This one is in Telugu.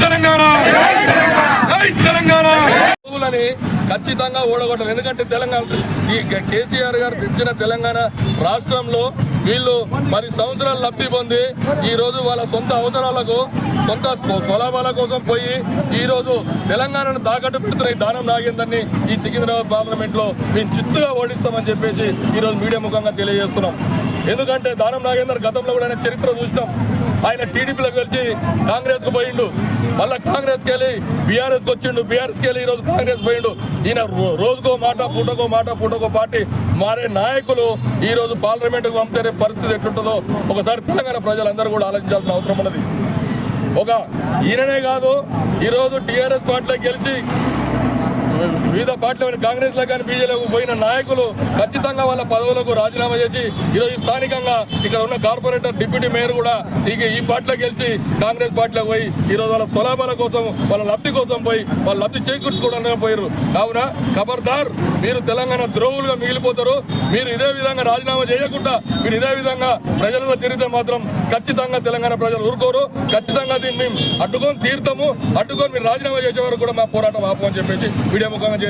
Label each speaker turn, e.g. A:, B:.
A: తెలంగాణ తెలంగాణ ఖచ్చితంగా ఓడగొట్టాలి ఎందుకంటే తెలంగాణ ఈ కేసీఆర్ గారు తెచ్చిన తెలంగాణ రాష్ట్రంలో వీళ్ళు మరి సంవత్సరాలు లబ్ధి పొంది ఈ రోజు వాళ్ళ సొంత అవసరాలకు సొంత స్వలాభాల కోసం పోయి ఈ రోజు తెలంగాణను తాకట్టు పెడుతున్న ఈ దానం నాగేందర్ని ఈ సికింద్రాబాద్ పార్లమెంట్లో మేము చిత్తుగా ఓడిస్తామని చెప్పేసి ఈ రోజు మీడియా ముఖంగా తెలియజేస్తున్నాం. ఎందుకంటే దానం నాగేందర్ గతంలో కూడా ఆయన చరిత్ర చూసినాం. ఆయన టీడీపీలోకి వెళ్ళి కాంగ్రెస్కు పోయిండు. మళ్ళా కాంగ్రెస్కి వెళ్ళి బీఆర్ఎస్కి వచ్చిండు. బీఆర్ఎస్కి వెళ్ళి ఈ రోజు కాంగ్రెస్ పోయిండు. ఈయన రోజుకో మాట పూటకో మాట పూటకో పార్టీ మారే నాయకులు ఈ రోజు పార్లమెంట్కు పంపితే పరిస్థితి ఎట్లుంటుందో ఒకసారి తెలంగాణ ప్రజలందరూ కూడా ఆలోచించాల్సిన అవసరం ఉన్నది. ఒక ఈయననే కాదు ఈరోజు టీఆర్ఎస్ పార్టీలో గెలిచి వివిధ పార్టీలు కాంగ్రెస్లో కానీ బీజేపీలకు పోయిన నాయకులు ఖచ్చితంగా వాళ్ళ పదవులకు రాజీనామా చేసి ఈరోజు స్థానికంగా ఇక్కడ ఉన్న కార్పొరేటర్ డిప్యూటీ మేయర్ కూడా ఇక ఈ పార్టీలో గెలిచి కాంగ్రెస్ పార్టీలో పోయి ఈ రోజు వాళ్ళ స్వలాభాల కోసం వాళ్ళ లబ్ధి కోసం పోయి వాళ్ళ లబ్ధి చేకూర్చుకోవడానికి పోయారు కావున ఖబర్దార్ మీరు తెలంగాణ ద్రోవులుగా మిగిలిపోతారు. మీరు ఇదే విధంగా రాజీనామా చేయకుండా మీరు ఇదే విధంగా ప్రజలలో తిరిగితే మాత్రం ఖచ్చితంగా తెలంగాణ ప్రజలు ఊరుకోరు. ఖచ్చితంగా దీన్ని మేము అడ్డుకొని తీరుతాము. అడ్డుకొని మీరు రాజీనామా చేసే వరకు కూడా మా పోరాటం ఆపమని చెప్పేసి మీడియా ముఖంగా చే-